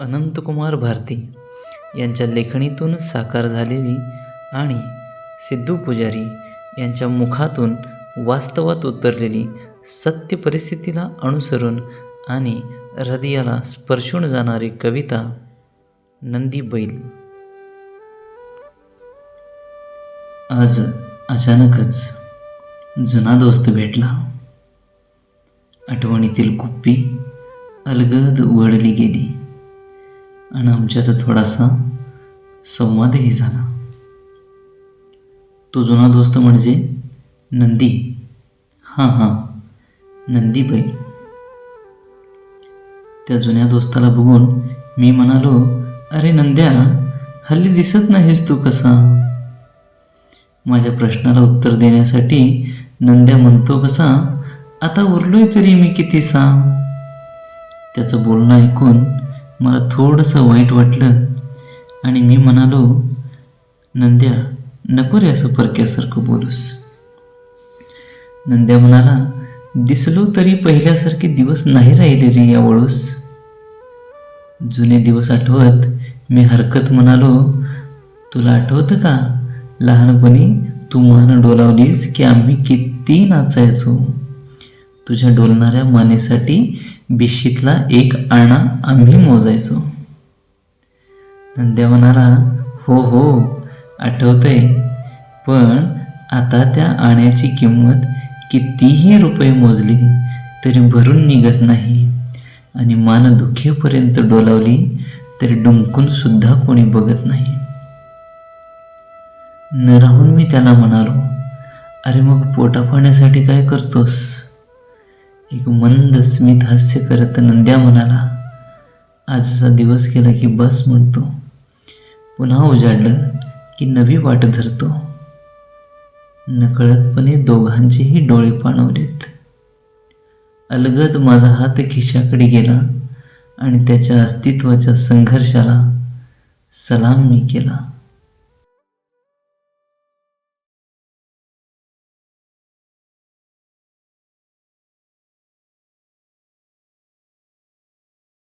अनंतकुमार भारती यांच्या लेखणीतून साकार झालेली आणि सिद्धू पुजारी यांच्या मुखातून वास्तवात उतरलेली सत्य परिस्थितीला अनुसरून आणि हृदयाला स्पर्शून जाणारी कविता नंदी बैल. आज अचानकच जुना दोस्त भेटला. आठवणीतील कुप्पी अलगद उघडली गेली. आणि आमच्यात थोडासा संवादही झाला. तो जुना दोस्त म्हणजे नंदी. हां हां. नंदी बैल त्या जुन्या दोस्ताला बघून मी म्हणालो अरे नंद्या हल्ली दिसत नाहीस तू कसा? माझ्या प्रश्नाला उत्तर देण्यासाठी नंद्या म्हणतो कसा आता उरलोय तरी मी कितीसा? त्याचं बोलणं ऐकून मला थोडंसं वाईट वाटलं आणि मी म्हणालो नंद्या नको रे असं परक्यासारखं बोलूस. नंद्या म्हणाला दिसलो तरी पहिल्यासारखे दिवस नाही राहिले रे या वळूस जुने दिवस आठवत मी हरकत म्हणालो तुला आठवतं का? लहानपणी तू मान डोलावलीस की आम्ही किती नाचायचो. तुझ्या डोलणाऱ्या मानेसाठी बिशीतला एक आणा आम्ही मोजायचो. नंद्या म्हणाला हो हो आठवतंय पण आता त्या आण्याची किंमत कितीही रुपये मोजली तरी भरून निघत नाही. आणि मान दुखेपर्यंत डोलावली तरी डुंकून सुद्धा कोणी बघत नाही. न राहून मी त्याला म्हणालो अरे मग पोटापाण्यासाठी काय करतोस? एक मंद स्मित हास्य करत नंद्या म्हणाला आजचा दिवस गेला की बस म्हणतो. पुन्हा उजाडलं की नवी वाट धरतो. नकळतपणे दोघांचेही डोळे पाणवलेत. अलगद माझा हात खिशाकडे गेला आणि त्याच्या अस्तित्वाच्या संघर्षाला सलाम मी केला.